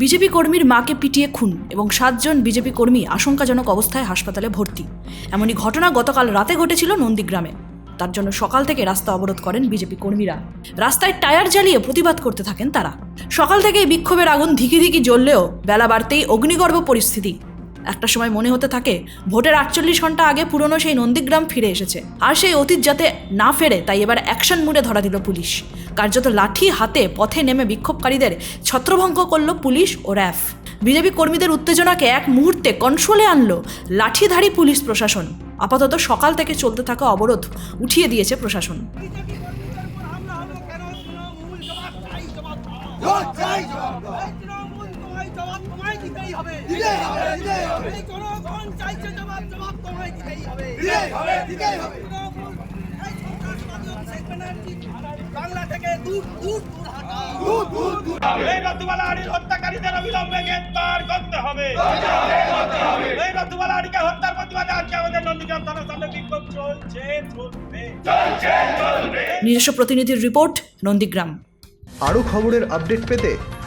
BJP কর্মীর মাকে পিটিয়ে খুন এবং সাতজন বিজেপি কর্মী আশঙ্কাজনক অবস্থায় হাসপাতালে ভর্তি। এমনই ঘটনা গতকাল রাতে ঘটেছিল নন্দীগ্রামে। তার জন্য সকাল থেকে রাস্তা অবরোধ করেন বিজেপি কর্মীরা। রাস্তায় টায়ার জ্বালিয়ে প্রতিবাদ করতে থাকেন তারা। সকাল থেকে বিক্ষোভের আগুন ধিকি ধিকি জ্বললেও বেলা বাড়তেই অগ্নিগর্ভ পরিস্থিতি একটা সময় মনে হতে থাকে ভোটের আটচল্লিশ ঘণ্টা আগে পুরনো সেই নন্দীগ্রাম ফিরে এসেছে। আর সেই অতীত যাতে না ফেরে তাই এবার অ্যাকশন মুডে ধরা দিল পুলিশ। কার্যত লাঠি হাতে পথে নেমে বিক্ষোভকারীদের ছত্রভঙ্গ করল পুলিশ ও র্যাফ। বিজেপি কর্মীদের উত্তেজনাকে এক মুহূর্তে কন্ট্রোলে আনলো লাঠিধারী পুলিশ প্রশাসন। আপাতত সকাল থেকে চলতে থাকা অবরোধ উঠিয়ে দিয়েছে প্রশাসন। জবাব দিতেই হবে। দিতেই হবে, দিতেই হবে। এই জনগণ চাইছে জবাব জবাব তোমায় দিতেই হবে। দিতেই হবে, দিতেই হবে। তৃণমূল এই সন্ত্রাসবাদী অভিষেক ব্যানার্জি বাংলা থেকে দূর দূর দূর হাঁটাও। দূর, দূর, দূর। এই রতুবালাহারির হত্যাকারীদের অবিলম্বে গ্রেপ্তার করতে হবে। এই রতুবালাহারিকে হত্যার প্রতিবাদে আজকে আমাদের নন্দীগ্রাম থানার সামনে বিক্ষোভ চলছে চলবে। নিজস্ব প্রতিনিধির রিপোর্ট নন্দীগ্রাম। আরও খবরের আপডেট পেতে